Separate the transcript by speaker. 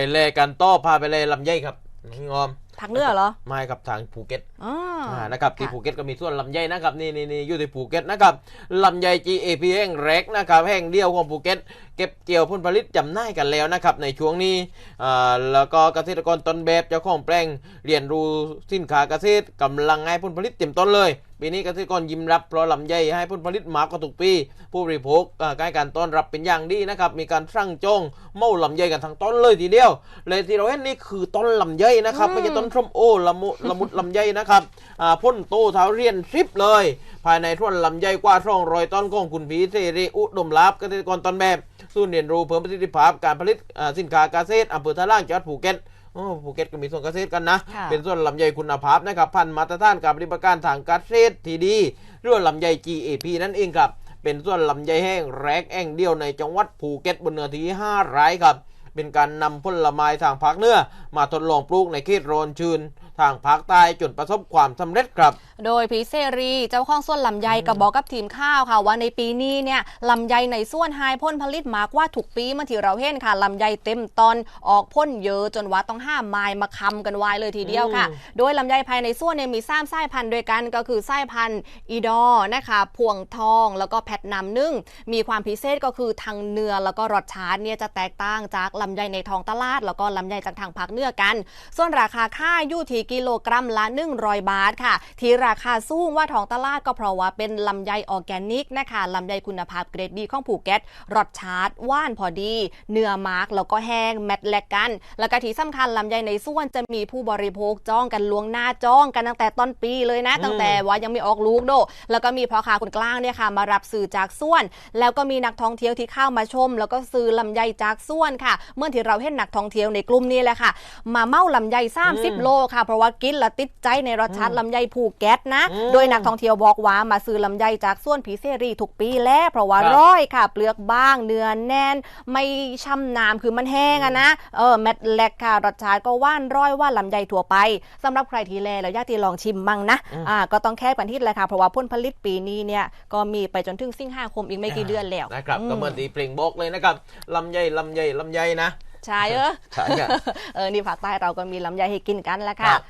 Speaker 1: ไปเลกันต่อพาไปเลยลำไยครับน้องงอม
Speaker 2: ผักเนื้อเหรอ
Speaker 1: ไม่ครับทางภูเก็ต
Speaker 2: อ๋ออ
Speaker 1: อ่านะครับที่ภูเก็ตก็มีส่วนลำไยนะครับนี่นี่นี่อยู่ที่ภูเก็ตนะครับลำไย GAP แห่งแรกนะครับแห่งเดียวของภูเก็ต เก็บเกี่ยวผลผลิตจำหน่ายกันแล้วนะครับในช่วงนี้อ่าแล้วก็เกษตรกรต้นแบบเจ้าของแปลงเรียนรู้สินค้าเกษตรกำลังให้ผลผลิตเต็มต้นเลยปีนี้เกษตรกรยิ้มรับเพราะลำไยให้ผลผลิตมากกว่าทุกปี ผู้บริโภคอ่าให้การต้อนรับเป็นอย่างดีนะครับมีการสั่งจองเมาลำไยกันทั้งต้นเลยทีเดียวเลยที่เราเห็นนี่คือต้นลำไยนะครับไม่ใช่ต้นส้มโอละมุละมุดลำไยนะครับอ่าพ่นโตเท้าเรียนซิปเลย ภายในท่วนลำไยกว่าช่องรอยต้นของคุณผีเสรีอุดมลาบเกษตรกรต้นแบบ ศูนย์เรียนรู้เพิ่มประสิทธิภาพการผลิตอ่าสินค้าเกษตรอำเภอท่าล่างจังหวัดภูเก็ตโอ้ภูเก็ตก็มีส่วนเกษตรกันนะ
Speaker 2: ค่ะ
Speaker 1: เป็นส่วนลำไยคุณภาพนะครับพันธุ์มาตรฐานการปฏิบัติการทางเกษตรที่ดีเรื่องลำไย GAP นั่นเองครับ เป็นส่วนลำไยแห้งแรกแอ่งเดียวในจังหวัดภูเก็ตบนเนื้อที่5ไร่ครับ เป็นการนำผลไม้ทางภาคเหนือมาทดลองปลูกในเขตโรนชื้นทางภาคใต้จนประสบความสำเร็จครับ
Speaker 2: โดยพีเซรีเจ้าของส่วนลำไยก็บอกกับทีมข่าวค่ะว่าในปีนี้เนี่ยลำไยในส่วนไฮพ่นผลิตมากกว่าถูกปีเมื่อที่เราเห็นค่ะลำไยเต็มตอนออกพ่นเยอะจนว่าต้องห้ามไม้มาคำกันไว้เลยทีเดียวค่ะ
Speaker 1: อืม
Speaker 2: โดยลำไยภายในส่วนเนี่ยมีสามสายพันธุ์ด้วยกันก็คือสายพันธุ์อีดอนะคะพวงทองแล้วก็แพทนำนึ่งมีความพิเศษก็คือทางเนื้อแล้วก็รสชาติเนี่ยจะแตกต่างจากลำไยในท้องตลาด แล้วก็ลำไยจากทางภาคเหนือกัน ส่วนราคาค่ายอยู่ที่กิโลกรัมละ100บาทค่ะที่ราคาสูงว่าท้องตลาดก็เพราะว่าเป็นลำไยออร์แกนิกนะคะลำไยคุณภาพเกรดดีของภูเก็ตรสชาติว่านพอดี เนื้อมาร์กแล้วก็แห้งแมตแลกกัน แล้วก็ที่สำคัญลำไยในส่วนจะมีผู้บริโภคจ้องกันล่วงหน้าจ้องกันตั้งแต่ต้นปีเลยนะ ตั้งแต่ว่ายังไม่ออกลูกโด แล้วก็มีพ่อค้าคนกลางเนี่ยค่ะมารับสื่อจากส่วน แล้วก็มีนักท่องเที่ยวที่เข้ามาชม แล้วก็ซื้อลำไยจากส่วนค่ะ เมื่อที่เราเห็นนักท่องเที่ยวในกลุ่มนี้แหละค่ะ มาเมาลำไย
Speaker 1: อืม
Speaker 2: 30โลค่ะเพราะว่ากินแล้วติดใจในรสชาติลำไยภูเก็ตนะ
Speaker 1: อืม
Speaker 2: โดยนักท่องเที่ยวบอกว่ามาซื้อลำไยจากส่วนผีเสรีทุกปีแล้วเพราะว่า
Speaker 1: ครับ
Speaker 2: ร้อยค่ะ เปลือกบางเนื้อแน่น ไม่ช่ำน้ำคือมันแห้งอะนะเออแมตแลกค่ะรสชาติก็ว่านร้อยว่าลำไยทั่วไปสำหรับใครที่แลแล้วอยากที่ลองชิมมั่งนะ
Speaker 1: อืม
Speaker 2: อ่าก็ต้องแค่กันที่เลยค่ะเพราะว่าผลผลิตปีนี้เนี่ยก็มีไปจนถึงสิงหาคมอีกไม่กี่เดือนแล้ว
Speaker 1: นะครับ
Speaker 2: อืม
Speaker 1: ก็เหมือนตีเพลงบอกเลยนะครับลำไยลำไยลำไยนะ
Speaker 2: ใช่เออ
Speaker 1: ใช่ครับ
Speaker 2: เออนี่ภาคใต้เราก็มีลำไยให้กินกันแล้ว
Speaker 1: ครั
Speaker 2: ค่ะ
Speaker 1: บ